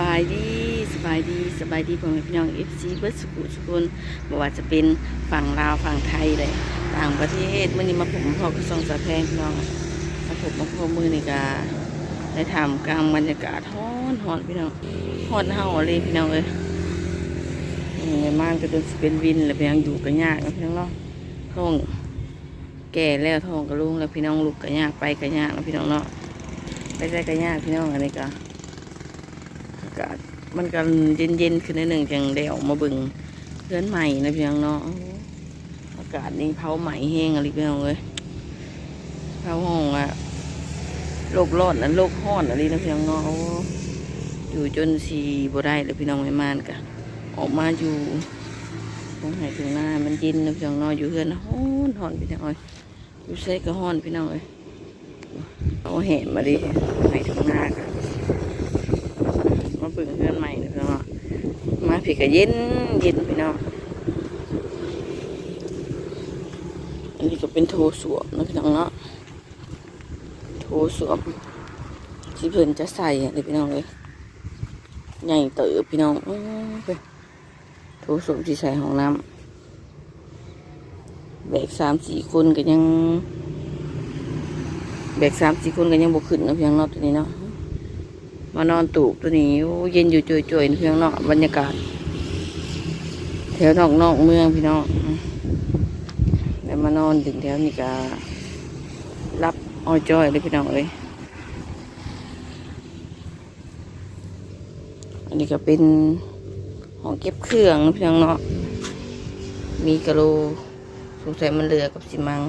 บายดีสบายดีสบายดีพ่อแม่พี่น้องเอฟซีเบิร์ดสกุลสกุลบอกว่าจะเป็นฝั่งลาวฝั่งไทยเลยต่างประเทศเมื่อนี้มาผมพ่อกระทรวงสาแพงพี่น้องมาผมมาพ่อมือในกาได้ทำกลางบรรยากาศฮ้อนฮ้อนพี่น้องฮ้อนเฮาเลยพี่น้องเอ้ยนี่แม่านก็จนเป็นวินแล้วพี่น้องอยู่กันยากนะพี่น้องเนาะท้องแก่แล้วท้องกระลุงแล้วพี่น้องลุกกันยากไปกันยากนะพี่น้องเนาะไปได้กันยากพี่น้องอันนี้ก็อากาศมันก็เย็นเย็นๆขึ้นนิดหนึ่งจังได้ออกมาบิ่งเพื่อนใหม่นะพี่น้องเนาะอากาศนี่เผาใหม่แห้งอะไรพี่น้องเลยเผาห้องอะโลกร้อนนะโลกห้อนอะไรนะพี่น้องเนาะอยู่จนสีบ่ได้เลยพี่น้องไม่มานกะออกมาอยู่ตรงไหนตรงหน้ามันเย็นนะพี่น้องเนาะอยู่เพื่อนห้อนห้อนพี่น้องเอ้ยอยู่ใส่ก็ห้อนพี่น้องเอ้ยเอาแหมมาดิไหนตรงหน้ากัน มาเบิ่งเพื่อนใหม่นะพี่น้องมาพี่ก็เย็นเย็นพี่น้องอันนี้ก็เป็นโถสวมนะพี่น้องเนาะโถสวมที่เพิ่นจะใส่อะไรพี่น้องเลยใหญ่เติบพี่น้องอื้อเพิ่นโถสวมที่ใส่ห้องน้ำแบกสามสี่คนก็ยังแบกสามสี่คนก็ยังบกขึ้นนะพี่น้องเนาะตัวนี้เนาะ มานอนตูบตัวนี้โอ้เย็นอยู่จ่วยๆเพียงเนาะบรรยากาศแถวนอกนอกเมืองพี่น้องแล้วมานอนถึงแถวนี้ก็รับอ้อยจ้อยเลยพี่น้องเอ้ยอันนี้ก็เป็นห้องเก็บเครื่องนะพี่น้องเนาะมีกระโลสงสัยมันเหลือกับสิมัง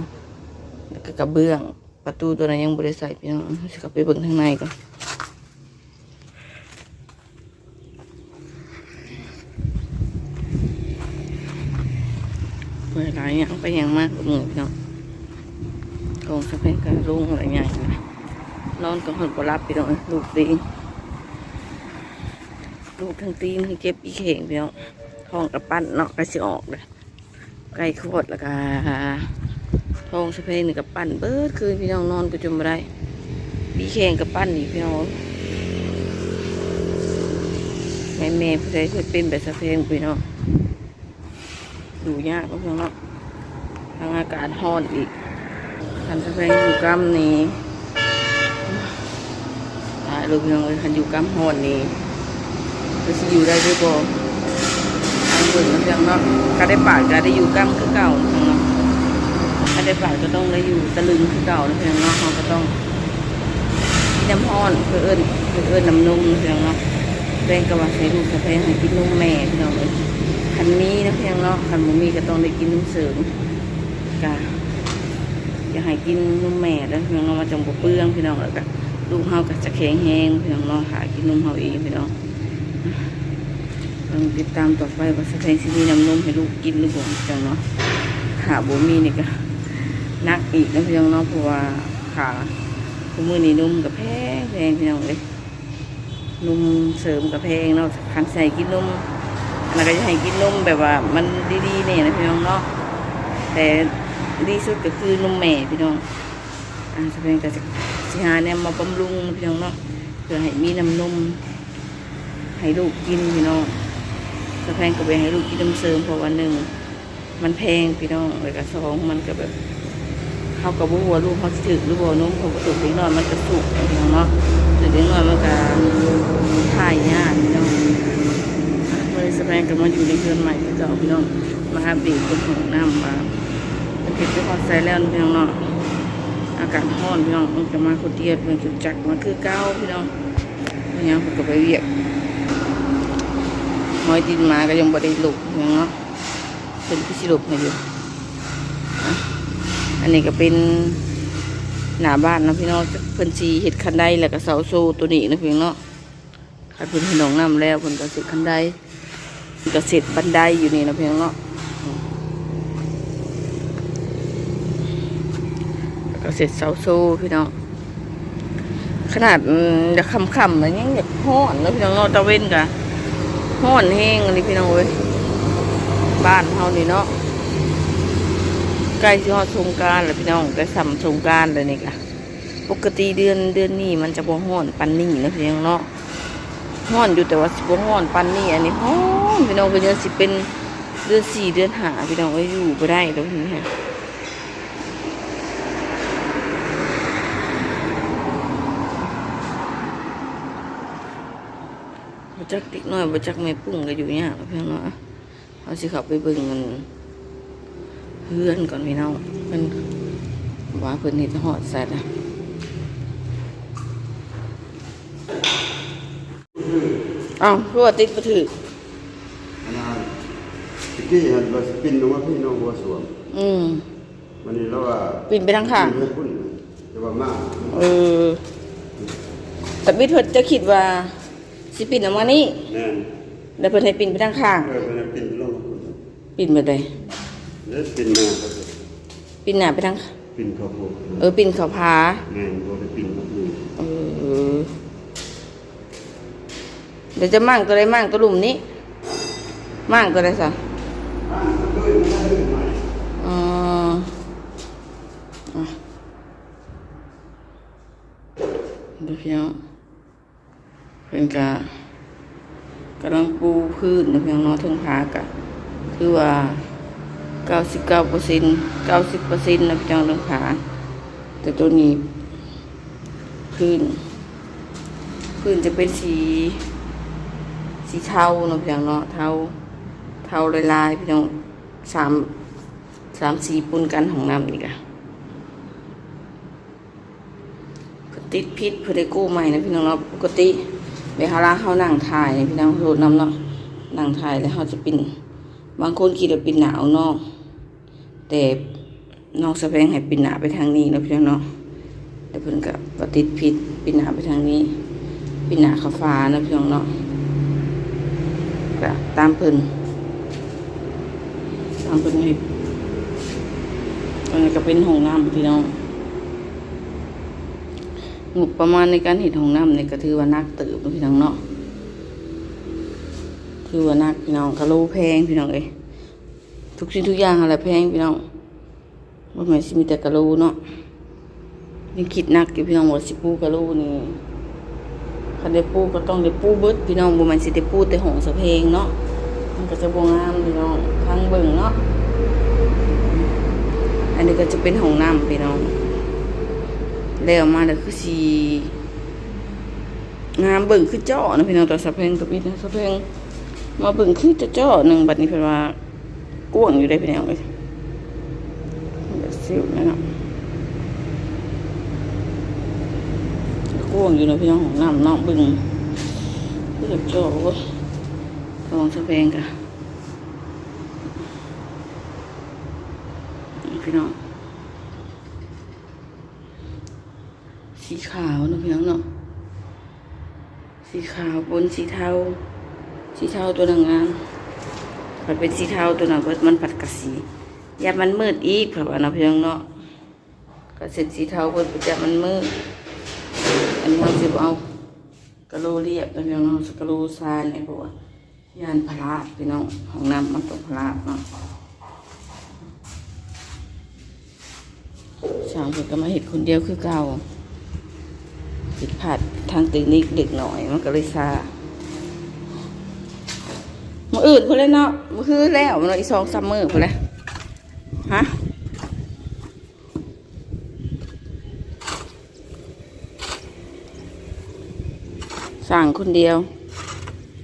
แล้วก็กระเบื้องประตูตัวนั้นยังบริใส่พี่น้องสิกลับไปเบิ่งข้างในก่อน เปิดหลายอย่างไปย่างมากกับหมูพี่น้องกองสะเพนกันลุงอะไรอย่างเงี้ยนอนกับหดบรับพี่น้องลูกตีนลูกทั้งตีนทั้งเจ็บอีเข่งพี่น้องท้องกับปั้นเนาะก็สิออกเลยใกล้ขวดแล้วก็ท้องสะเพนนี่กับปั้นเบิดคืนพี่น้องนอนก็จนไม่ได้ปีเข่งกับปั้นนี่พี่น้องแม่แม่ผู้ใดเคยเป็นแบบสะเพนพี่น้อง อยู่ยากก็เพียงเนาะทางอากาศร้อนอีกคันสะเพงอยู่กำนี้ตายเลยเพียงเลยคันอยู่กำร้อนนี้จะสิอยู่ได้ด้วยบ่ทางเบิ่งนะเพียงเนาะก็ได้ปากก็ได้อยู่กำคือเก่าเพียงเนาะถ้าได้ปากก็ต้องได้อยู่ตะลึงคือเก่าเพียงเนาะเราก็ต้องกินน้ำร้อนเพื่อเอิญเพื่อเอิญน้ำนมนะเพียงเนาะแบ่งกับว่าใส่ลูกสะเพงให้กินนมแม่พี่น้องเลย คันนี้นะเพียงเนาะคันบ่มีก็ต้องได้กินนมเสริมกะอยากให้กินนมแม่แล้วเพียงเนาะมาจังบ่เปลืองพี่น้องแล้วก็ลูกเฮาก็จะแข็งแรงพี่น้องเนาะหากินนมเฮาเองพี่น้องต้องติดตามต่อไปว่าสะเพงสิมีน้ำนมให้ลูกกินหรือบ่าจังเนาะขาบมีนี่ก็นักอีกนะพี่น้องเนาะเพราะว่าขาคู่มือนี้นมก็แพงแพงพี่น้องเลยนมเสริมก็แพงเนาะคันใส่กินนม อันนั้นก็จะให้กินนมแบบว่า มันดีๆเนี่ยนะพี่น้องเนาะแต่ดีสุดก็คือนมแม่พี่น้องอ่าสเปนก็จะสิหาเนี่ยมาบำรุงพี่น้องเนาะเพื่อให้มีน้ำนมให้ลูกกินพี่น้องสเปนก็ไปให้ลูกกินน้ำเสริมเพราะวันหนึ่งมันแพงพี่น้องแล้วก็สองมันก็แบบเขากับบัวลูกเขาสิถึกหรือบัวนุ่มเขาก็ถูกเล็กน้อยมันก็สุกพี่น้องเนาะถึงเล็กน้อยมันก็ถ่ายยากพี่น้อง บริษัทแรงกำลังอยู่ในเรือนใหม่ที่จะเอาพี่น้องมาอัปเดตคนของน้ำมาเป็นเก็บที่พอใส่แล้วพี่น้องเนาะอากาศร้อนพี่น้องมันจะมาคนเดียวเพื่อนจุดจักรมาคือเก้าพี่น้องพยายามผมก็ไปเรียกหอยดินมาก็ยังบ่ได้หลุกพี่น้องเนาะเป็นพิชิลุกมาอยู่อันนี้ก็เป็นหน้าบ้านนะพี่น้องเพิ่นสีเห็ดคันไดแล้วก็เสาโซ่ตัวนี้นะพี่น้องเนาะคันเพิ่นหนองน้ำแล้วเพิ่นก็เสร็จคันได เก็เสร็จบันไดอยู่นี่นะเพียงเนาะแล้วก็เสร็จเสาโซ่พี่น้องขนาดอยากคำๆมันยังอยากห้อนนะพี่น้องเนาะตะเว้นกะห้อนแห้งอันนี้พี่น้องเว้ยบ้านเฮานี่เนาะใกล้สิฮอดสงการแล้วพี่น้องใกล้สัมสงการแล้วนี่กะปกติเดือนเดือนนี้มันจะบ่ห้อนปานนี้นะพี่น้องเนาะ ห้อนอยู่แต่ว่าสิบ่ห้อนปันนี่อันนี้ห้อนพี่น้องก็ยังสิเป็นเดือนสี่เดือนห้าพี่น้องก็อยู่บ่ได้แล้วนี่ฮะบ่จักเด็กน้อยบจักแม่ปุ้งก็อยู่ยากพี่น้องเนาะเอาสิขับไปเบิ่งมันเพื่อนก่อนพี่น้องเพิ่นว่าเพิ่อนเฮ็ดฮอดใส่ละ อ้าคือว่าติดบ่ถืออันนั้นตะกี้เห็นว่าสิปินลงมาพี่น้องบัวสวมอืม วันนี้เราว่าปีนไปทางข้าง ปิ่นให้พุ่นจะว่ามาเออ แต่บิดเพิ่นจะคิดว่า สิปินออกมานี่แน่นแล้วเพิ่นให้ปินไปทางข้าง เออเป็นปินลงมาพุ่นปินไปเลยแล้วปินมาก็จะปินหน้าไปทาง ปินเข้าพวกเออ ปินเขาผา แน่นบ่ได้ปินเข้านี่เออ เดี๋ยวจะมั่งตัวใดมั่งตัวหลุมนี้ มั่งตัวใดซะได้ด้วยใหม่อ๋ออะเดี๋ยวพี่น้องเป็นกะกำลังปูพื้นะพี่น้องเนาะเทิงผากะคือว่าเก้าสิบเก้าเปอร์เซ็นต์เก้าสิบเปอร์เซ็นต์นะพี่น้องเทิงผาแต่ตัวนี้พื้นพื้นจะเป็นสี สีเทาเนาะพี่น้องเนาะเทาเทาลายๆพี่น้องสามสามสีปนกันของน้ำนี่กะติดพิษเพื่อได้กู้ใหม่นะพี่น้องเนาะปกติเวลาเขานั่งถ่ายเนี่ยพี่น้องโหลดน้ำเนาะนั่งถ่ายแล้วเขาจะเป็นบางคนคิดว่าเป็นหนาวเนอกแต่นอกสะแพงให้ป็นหนาไปทางนี้นะพี่น้องเนาะแต่เพิ่นก็ก็ติดพิษป็นหนาไปทางนี้ป็นหนาขาฟ้านะพี่น้องเนาะ ก็ตามเพิ่นตามเพิ่นให้อันนี้ก็เป็นห้องน้ำพี่น้องงบประมาณในการเห็นห้องน้ำเนี่ยก็ถือว่านักเติบนพี่น้องเนาะถือว่านักพี่น้องกะโลแพงพี่น้องเอ้ยทุกสิ่งทุกอย่างอะไรแพงพี่น้องว่าหมายสิมีแต่กะโลเนาะยังคิดนักอยู่พี่น้องว่าสิปูกะโลนี่ คันได้ปูก็ต้องได้ปูเบิดพี่น้องบ่มันสิได้ปูแต่หงสะเพลงเนาะมันก็จะบ่งามพี่น้องทางเบิ่งเนาะอันนี้ก็จะเป็นห้องน้ำพี่น้องแล้วมาแล้วคือสิงามเบิ่งคือเจาะนะพี่น้องแต่สะเพลงตัวนี้นะสะเพลงมาเบิ่งคือจะเจาะหนึ่งบัดนี้เพิ่นว่ากว้างอยู่ได้พี่น้องเอ้ยเดี๋ยวซิวนะเนาะ กวางอยู่ในพี่น้องของน้ำน้องบึงเพื่อโจ้ลองสะเพงกันพี่น้องสีขาวนะพี่น้องเนาะสีขาวบนสีเทาสีเทาตัวหนึ่งงานผัดเป็นสีเทาตัวหนึ่งเบิดมันผัดกับสียามันมืดอีกเพราะว่าเนาะพี่น้องเนาะก็เสร็จสีเทาเบิดจะมันมืด อันนี้เราจะเอากะโหลเรียบแล้วพี่น้องเอากะโลทราเนี่ยเพราะว่ายานพลาดพี่น้องห้องน้ำมันต้องพลาดเนาะชางเพิ่นก็มาเห็ดคนเดียวคือเก่าผิดพลาดทางเทคนิคเด็กหน่อยมันก็เลยซามื่ออื่นพุ่นเลยเนาะมื่อคืนแล้วมันอีสองสามเมื้อพุ่นเลยฮะ สั่งคนเดียว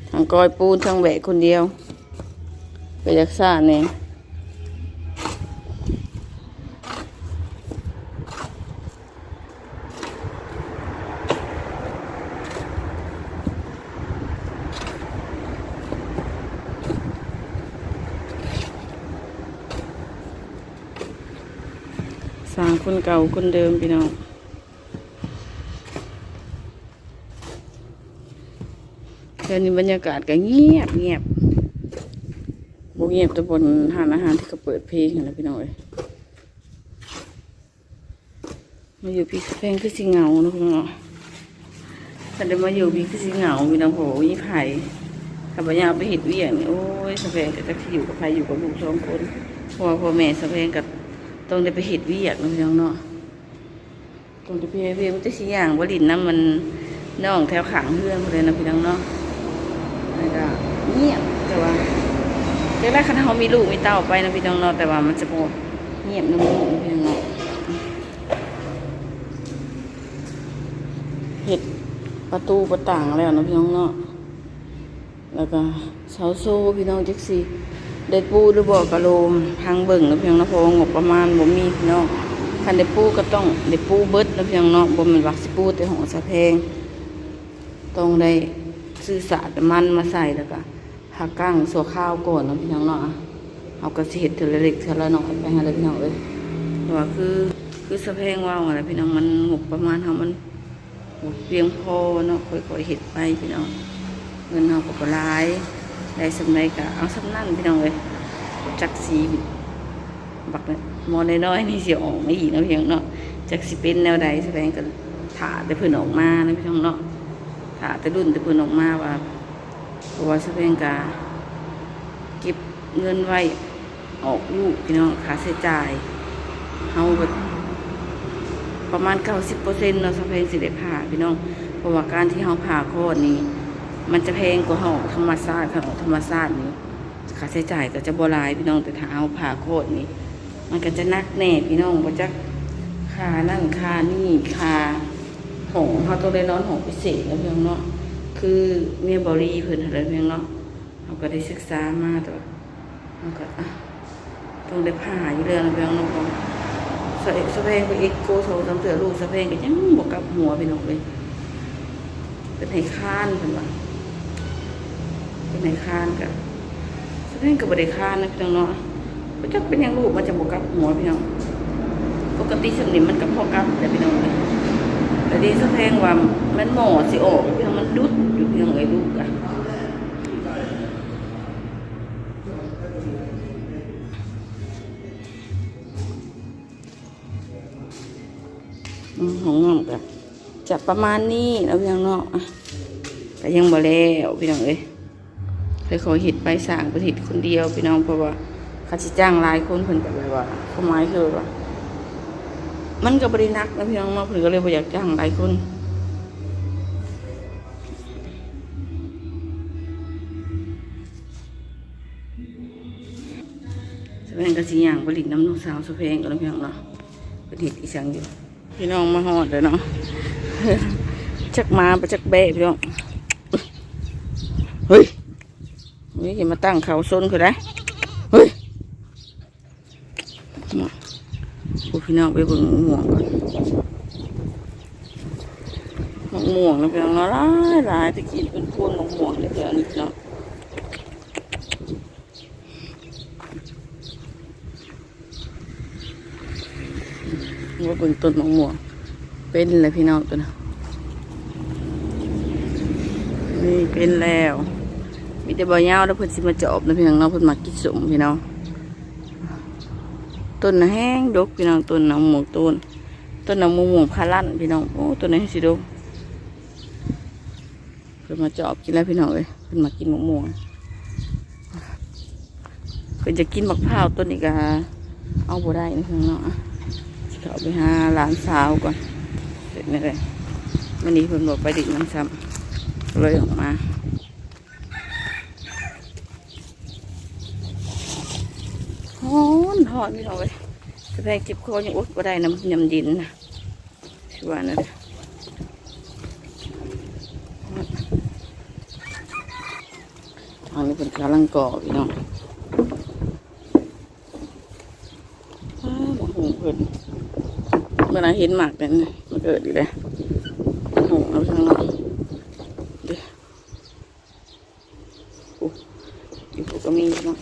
ทางกอยปูนทางแหวะคนเดียว ไปรักษาเนี่ยสั่งคนเก่าคนเดิมพี่น้อง เดี๋ยวนี้บรรยากาศก็เงียบเงียบบเงียบต่บนร้านอาหารที่เขาเปิดเพลงนะพี่น้อยมาอยู่พี่เพลงคือสิเงาเนาะพี่น้องถ้าได้มาอยู่พี่คือสิเงาพี่น้องโหยี่ไผ่ถ้าบ่อยากไปเห็ดเวียงโอ้ยสะเพงก็จะอยู่กับใครอยู่กับลูกสองคนพราะว่าพ่อแม่สะเพงก็ต้องได้ไปเห็ดเวียกเนาะพี่น้องเนาะต้องได้ไปเฮ็ดเวียกมันจะสิอย่างบ่ลินน้ำมันน้องแถวขังเฮือนเลยนะพี่น้องเนาะ แล้วก็เงียบแต่ว่าแต่แรกคันเฮามีลูกมีเต้าไปนะพี่น้องเนาะแต่ว่ามันจะโบ่เงียบนะมึงพี่น้องเนาะเฮ็ดประตูประต่างแล้วนะพี่น้องเนาะแล้วก็เสาโซ่พี่น้องจักสิได้ปูหรือบ่กะโลมทางเบิ่งนะพี่น้องนะเพราะว่างบประมาณบ่มีพี่น้องคันได้ปูก็ต้องได้ปูเบิดนะพี่น้องเนาะบ่ม่นว่าสิปูแต่ของสะแพงต้องได้ ซื้อสาดมันมาใส่แล้วก็หักกั้งสัวข้าวก่อนเนาะพี่น้องเนาะเอากระสิเห็ดเทอละเล็กเทอละน้อยไปให้เลยพี่น้องเอ้ยแต่ว่าคือคือสะแพงว่าวอะไรพี่น้องมันงบประมาณเฮามันบ่เพียงพอเนาะค่อยๆเห็ดไปพี่น้องเงินเฮาก็บ่หลายได้สำไรก็เอาสำนั่นพี่น้องเอ้ยจักสีบักเนี่ยมอน้อยๆนี่เสิออกไมาอีกนะพี่น้องเนาะจักสิเป็นแนวใดสะแพงก็ถ่าแต่เพิ่นออกมานะพี่น้องเนาะ ถาแต่รุ่นแต่เพิ่นออกมาว่าเพราะว่าสเปนกาเก็บเงินไว้ออกลูกพี่น้องค่าใช้จ่ายเฮาแบบประมาณ90%เนาะสเปนสิได้ผ่าพี่น้องเพราะว่าการที่เฮาผ่าคลอดนี้ มันจะแพงกว่าเฮาออกธรรมชาติค่ะออกธรรมชาตินี้ค่าใช้จ่ายก็จะบ่หลายพี่น้องแต่ถ้าเฮาผ่าคลอดนี้ มันก็จะนักแน่พี่น้องบ่จักค่านั่นค่านี่ค่า ของเขาต้องได้นอนของพิเศษนะเพียงเนาะคือเมียบอรีเพิ่นอะไรเพียงเนาะเขาก็ได้ศึกษามาต่ว่าเขาก็ต้องได้ผ่าอยู่เรื่องนะเพียงเนาะของสะสเพงไปเอ็กโกโซทำเสือลูกสะเพงก็ยังบวกกับหัวพี่น้องเลยเป็นให้ค้านเพิ่นว่าเป็นให้ค้านกับสะเพงกับบริค้านนะพี่น้องเนาะก็จะเป็นอย่างลูกมันจะบวกกับหัวพี่น้องปกติสำนิมมันกับพอกับแต่พี่น้องเลย แต่ดีสะเพงว่ามันหมอสิออกเพียงมันดุดอยู่เพียงไอ้ลูกอะอืมของงอมกะจะประมาณนี้แล้วเพียงเนาะอะก็ยังบ่แล้วพี่น้องเอ้ยเคยขอเห็ดไปสร้างประเทศคนเดียวพี่น้องเพราะว่าเขาจ้างหลายคนเพิ่นก็แบบว่าเขาหมายคือว่า มันก็บรินักนะพี่น้องเนาะเพิ่นก็เลยบ่อยากจ้างหลายคนสแพงก็สิย่างผลิตน้ำนกสาวสแพงก็แล้วพี่น้องเนาะผลิตอีสังอยู่ พี่น้องมาฮอดเลยเนาะจักมาไปจักแบะพี่น้องเฮ้ยนี่อย่ามาตั้งเขาซนคือได้เฮ้ยมา พี่น้องไปเบิ่งม่วงก่อนมะม่วงนะพี่น้องเนาะหลายหลายตะกี้เป็นพวงมะม่วงเลยพี่น้องนี่พี่น้องว่าเบิ่งต้นมะม่วงเป็นเลยพี่น้องตัวนะนี่เป็นแล้ว มีแต่ใบยาวแล้วเพิ่นสิมาจอบนะพี่น้องเนาะเพิ่นมากินสมพี่น้อง ต้นแห้งดกพี่น้องต้นน่ะมะม่วงต้นต้นน่ะมะม่วงพาลั่นพี่น้องโอ้ต้นนี้สิดกเพิ่นมาจอบกินแล้วพี่น้องเอ้ยเพิ่นมากินหมะม่วงเพิ่นจะกินมะพร้าวต้นนี้ก็เอาบ่ได้นะพี่น้องเนาะเขาไปหาหลานสาวก่อนเสร็จนี่เลยวันนี้เพิ่นบอกไปดิ่งน้ำซ้ำเลยออกมา ฮอนฮอนพี่น้องเว้ยจะแพงจ็บคอยังอดก็ได้น้ำยำดินนะชื่อว่านั่นแหละทางนี้เป็นกำลังก่อพี่น้องหูเพิ่นเมื่อไหรเห็นหมากเป็นมันเกิดอีกเลยโอ้โหเอาทางนอกเดี๋ยวโอ้อยู่พวกก็มีเนาะ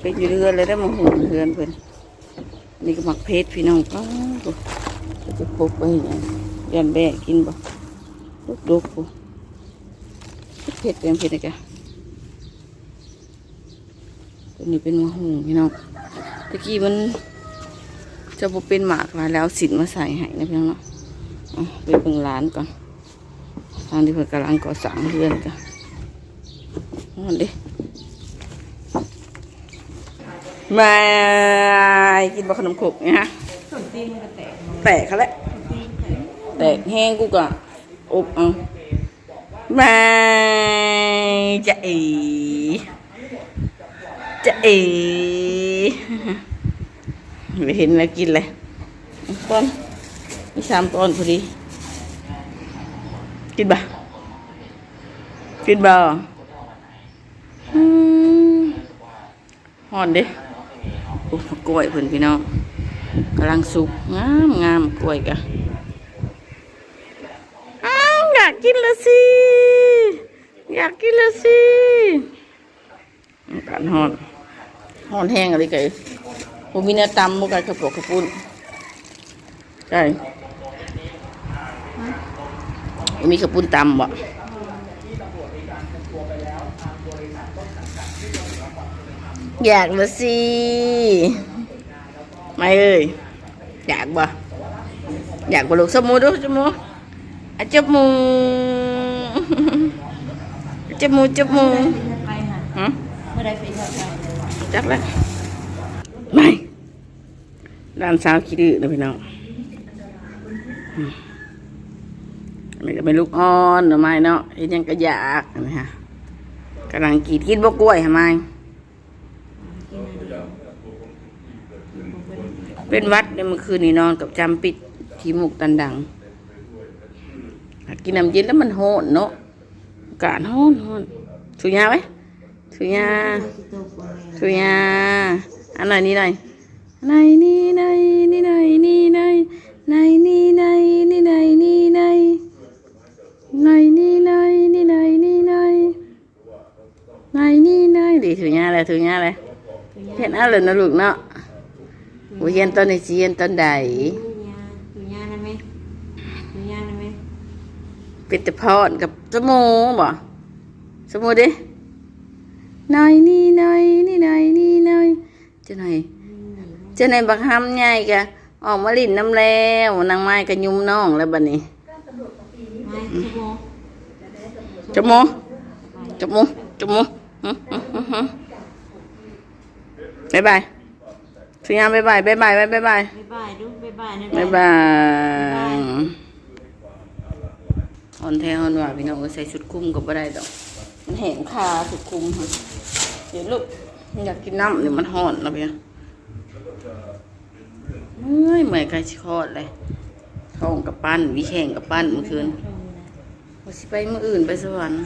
เป็น อยู่เรือนเลยได้มาหูเรือนเพิ่นนี่ก็หมักเพชรพี่น้องป้าโอ้จะพกไปยยันแบะกินบ่ลูกดกๆโอ้เพชรเป็นเพชรอะไรกันตัวนี้เป็นมะฮุงพี่น้องตะกี้มันจะบ่เป็นหมากหลาแล้วสินมาใส่ให้นะพียงเนาะอะไปเบิ่งร้านก่อนทางที่เพิ่นกำลังก่อสร้างเรือนจ้ะนั่นดิ มากินบะขนมขบนี่ยฮะแตกเขาแหละแตกแห้งกูกะอบเอามาจะเอจะเอไม่เห็นแล้วกินเลยต้นมีสามต้นพอดี กินบ่กินบ่อืมหอนด้ โอ้กล้วยเพิ่นพี่น้องกำลังสุกงามงามกล้วยกะอ้าวอยากกินละสิ อยากกินละสิกาศหอนหอนแห้งอะไรไก่ผมมีเนื้อตำมุกไก่กระปุกกระปุ้นไก่บ่มีกระปุ้นตำบ่ อยากมาสิไม่เอ้ยอยากบ่อยากบ่ลูกสมูดูสมูอาจมูจมูจมูไม่ได้ไปค่ะจักแล้วไม่ด้านสาวคิดดื้อนะพี่น้อง นนี้ก็เป็นลูกอ่อนหรือไม่เนาะเห็นยังก็อยากนะฮะกำลังกีดกินบกกล้วยทำไมเป็นวัดในเมื่อคืนนี้นอนกับจำปิดขี้มูกตันดัง กินน้ำเย็นแล้วมันโหนเนาะกาศโหนโหนสุยาไหมสุยาสุยาอันไหนนี่ไหนไหนนี่ไหนนี่ไหนนี่ไหนไหนนี่ไหนนี่ไหนนี่ ไหนไหนนี่ไหนนี่ไหนนี่ไหนไหนนี่ไหนดิสุยาอะไรสุยาอะไรเห็นอะไรนะลูกเนาะวิเย็นตอนนี้สิเย็นตอนใดดูยาดูยานะแม่ดูยานะแม่เป็นแต่พอนกับสมูบ่สมูดิหน่อยนี่หน่อยนี่หน่อยนี่หน่อยจะหน่อยจะหน่อยบักฮัมใหญ่กะออกมาลิ้นน้ำแล้วนางไม้ก็ยุ่มน้องแล้วบัดนี้ไม่ชั่วโมง จมูกจมูกจมูกบ๊ายบายสุยาบ๊ายบายบ๊ายบายบ๊ายบายบ๊ายบายบ๊ายบายดูบ๊ายบายบ๊ายบายฮอนแท้ฮอนว่าพี่น้องใส่ชุดคลุมก็บ่ได้ดอก มันแหงคาชุดคลุมค่ะเดี๋ยวลูกอยากกินน้ำเดี๋ยวมันห่อนนะพี่เมื่อยเมื่อยใกล้ชิคอดเลยท้องกับปั้นวิแข่งกับปั้นเมื่อคืน ว่าสิไปเมื่ออื่นไปสวรรค์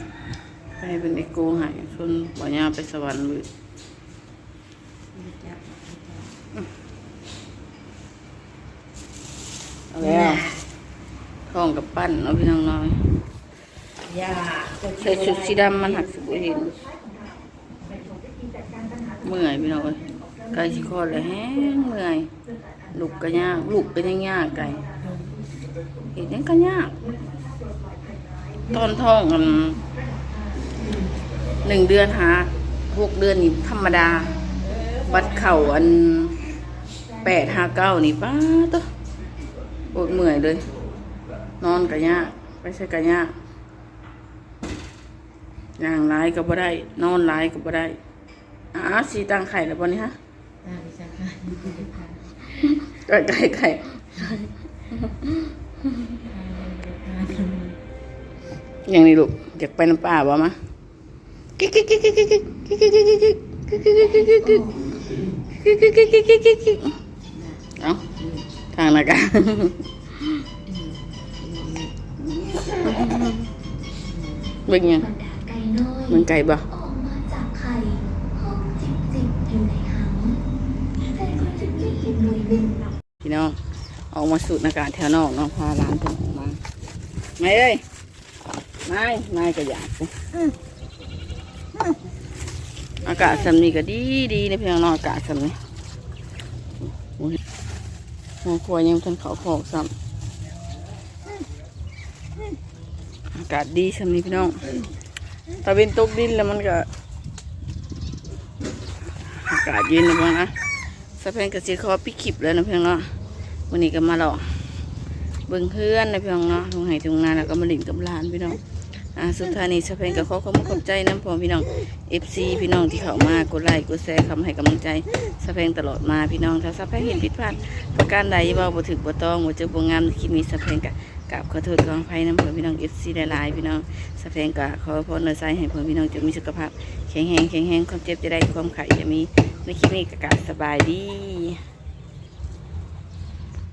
ไปเป็นเอโกใหายชวนบ่อยาไปสวรรค์เลยเอาแล้วท้องกับปั้นเนาะพี่น้องน้อยยาใส่ชุดสีดำมันหักสิบเห็นเมื่อยพี่น้องเอ้ยไก่ชิคอดเลยแห้งเมื่อยลูกก็ยากลูกก็ยังยากไก่เห็นยังก็ยาก ตอนท้องกันหนึ่งเดือนหาหกเดือนนี่ธรรมดา บัดเข่าอันแปดห้าเก้านี่ป้าตัวปวดเมื่อยเลย นอนก็ยากไปใช้ก็ยากย่างร้ายก็บ่ได้ นอนร้ายก็บ่ได้อ้าวสีตังไข่แล้วบ่นี่ฮะตาดิฉันค่ะไก่ไก่ไข่ ยังนี่ลูกอยากไปน้ำป่าบ่มะกิ๊กกิ๊กกิ๊กกิ๊กกิ๊กกิ๊กกิ๊กกิ๊กกิ๊กเอาทางนะกะเบิ่งยังมันไก่บ่ออกมาจากไข่ห้องจิบจิบอยู่ในหังใจก็จิบจิบจิบหน่วยหนึ่งพี่น้องออกมาสูดอากาศแถวนอกเนาะพาร้านเพิ่นออกมาไม่เอ้ย ไม่ไม่ก็อยากสิอากาศสำนีก็ดีดีนะพี่น้องเนาะอากาศสำนี้โอ้ยหัวครัวยังทันเขาพอกซ้ำอากาศดีสำนี้พี่น้องตะเวนตกดินแล้วมันก็ อากาศเย็นนะพี่น้องนะสะเพนกระสีคอปิดคลิปแล้วนะพี่น้องเนาะวันนี้ก็มาหลอกเบิ่งเพื่อนนะพี่น้องเนาะทงไห้ทงนาแล้วก็มาหลินกับลานพี่น้อง อ่าสุดท้ายนี้สะเพนก็ขอขอบคุณขอบใจน้ำพอพี่น้อง FC พี่น้องที่เข้ามากดไลค์กดแชร์คำให้กำลังใจสะเพนตลอดมาพี่น้องถ้าสะเพนเห็นผิดพลาดประการใดเว่าบ่ถึกบ่ต้องบ่เจอบ่งามในคลิปนี้สะเพนก็กับขอโทษขออภัยน้ำพอพี่น้องเอฟซีหลายๆพี่น้องสะแพงกะขอพรในใจให้พอพี่น้องจงมีสุขภาพแข็งแรงแข็งแรงความเจ็บจะได้ความไข่จะมีในคลิปนี้กะกะสบายดี